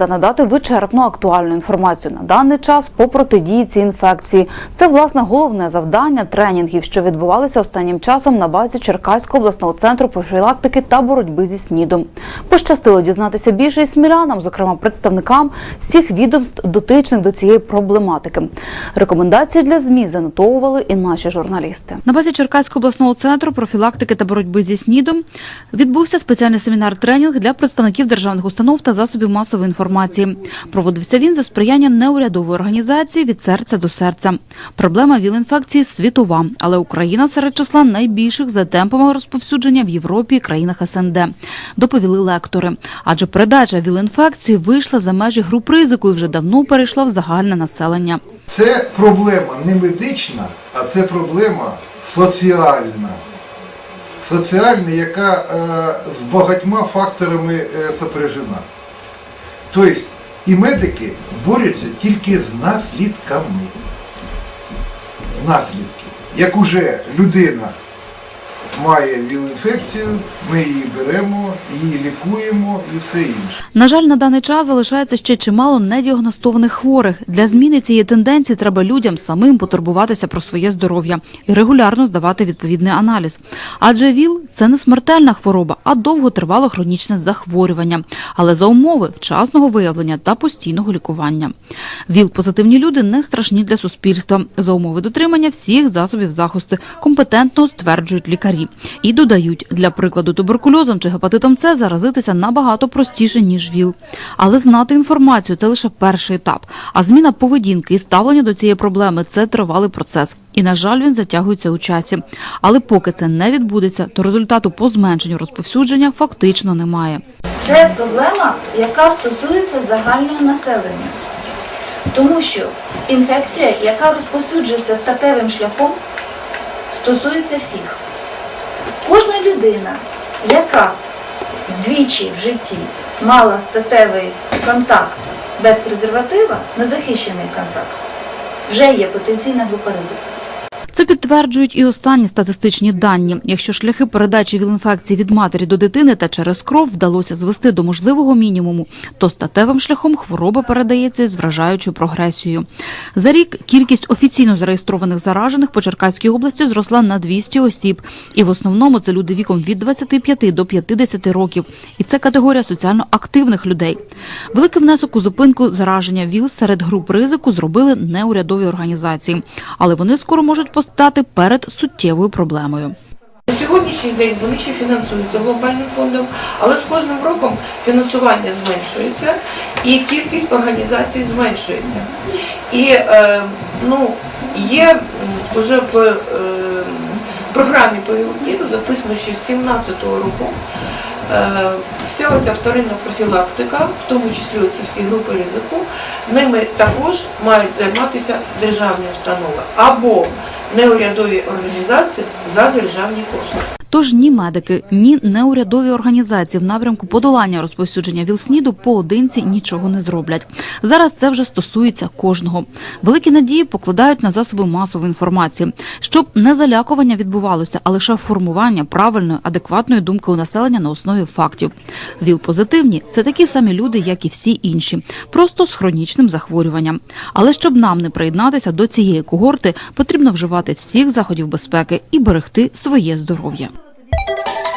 та надати вичерпну актуальну інформацію на даний час по протидії цій інфекції. Це власне головне завдання тренінгів, що відбувалися останнім часом на базі Черкаського обласного центру профілактики та боротьби зі снідом. Пощастило дізнатися більше і смілянам, зокрема представникам всіх відомств дотичних до цієї проблематики. Рекомендації для змі занотовували і наші журналісти. На базі Черкаського обласного центру профілактики та боротьби зі снідом відбувся спеціальний семінар-тренінг для представників державних установ та засобів масової інформації. Проводився він за сприяння неурядової організації від серця до серця. Проблема ВІЛ-інфекції світова, але Україна серед числа найбільших за темпами розповсюдження в Європі і країнах СНД. Доповіли лектори. Адже передача ВІЛ-інфекції вийшла за межі груп ризику і вже давно перейшла в загальне населення. Це проблема не медична, а це проблема соціальна. Соціальна, яка е, з багатьма факторами е, сопряжена. Тобто і медики борються тільки з наслідками. Наслідки. Як уже людина має ВІЛ-інфекцію, ми її беремо, її лікуємо і все інше. На жаль, на даний час залишається ще чимало недіагностованих хворих. Для зміни цієї тенденції треба людям самим потурбуватися про своє здоров'я і регулярно здавати відповідний аналіз. Адже ВІЛ – це не смертельна хвороба, а довготривале хронічне захворювання, але за умови вчасного виявлення та постійного лікування. ВІЛ-позитивні люди не страшні для суспільства. За умови дотримання всіх засобів захисту компетентно стверджують лікарі. І додають, для прикладу, туберкульозом чи гепатитом С заразитися набагато простіше, ніж ВІЛ. Але знати інформацію це лише перший етап. А зміна поведінки і ставлення до цієї проблеми це тривалий процес. І, на жаль, він затягується у часі. Але поки це не відбудеться, то результату по зменшенню розповсюдження фактично немає. Це проблема, яка стосується загального населення. Тому що інфекція, яка розповсюджується статевим шляхом, стосується всіх. Кожна людина, яка двічі в житті мала статевий контакт без презерватива, незахищений контакт, вже є потенційна група ризику. Це підтверджують і останні статистичні дані. Якщо шляхи передачі ВІЛ-інфекції від матері до дитини та через кров вдалося звести до можливого мінімуму, то статевим шляхом хвороба передається з вражаючою прогресією. За рік кількість офіційно зареєстрованих заражених по Черкаській області зросла на 200 осіб. І в основному це люди віком від 25 до 50 років. І це категорія соціально активних людей. Великий внесок у зупинку зараження ВІЛ серед груп ризику зробили неурядові організації. Але вони скоро можуть постати перед суттєвою проблемою. На сьогоднішній день вони ще фінансуються глобальним фондом, але з кожним роком фінансування зменшується і кількість організацій зменшується. І е, ну, є вже в е, програмі по ЄВКІДу записано, що з 2017 року е, вся оця вторинна профілактика, в тому числі оці всі групи ризику, ними також мають займатися державні установи або неурядові організації за державні кошти. Тож ні медики, ні неурядові організації в напрямку подолання розповсюдження ВІЛ-СНІДу поодинці нічого не зроблять. Зараз це вже стосується кожного. Великі надії покладають на засоби масової інформації, щоб не залякування відбувалося, а лише формування правильної, адекватної думки у населення на основі фактів. ВІЛ-позитивні – це такі самі люди, як і всі інші, просто з хронічним захворюванням. Але щоб нам не приєднатися до цієї когорти, потрібно вживати всіх заходів безпеки і берегти своє здоров'я. Thank you.